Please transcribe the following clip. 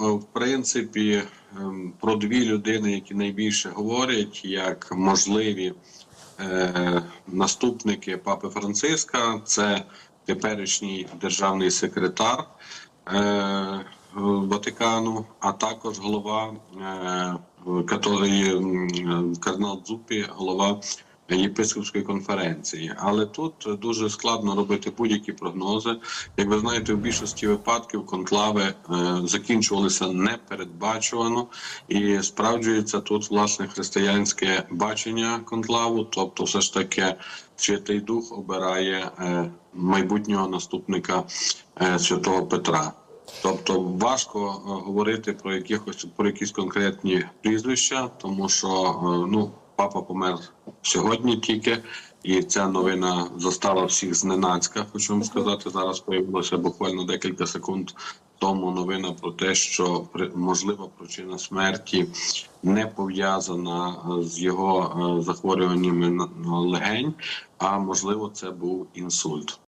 Е, В принципі, ем, про дві людини, які найбільше говорять, як можливі е, наступники папи Франциска, це теперішній державний секретар е, Ватикану, а також голова е, кардинал Дзупі, голова єпископської конференції. Але тут дуже складно робити будь-які прогнози. Як ви знаєте, в більшості випадків конклави е, закінчувалися непередбачувано, і справджується тут власне християнське бачення конклаву, тобто, все ж таки, Святий Дух обирає е, майбутнього наступника е, святого Петра. Тобто важко говорити про якихось про якісь конкретні прізвища, тому що ну папа помер сьогодні тільки, і ця новина застала всіх зненацька. Хочу вам сказати, зараз появилося буквально декілька секунд тому новина про те, що можлива причина смерті не пов'язана е, з його е, захворюваннями легень, а можливо, це був інсульт.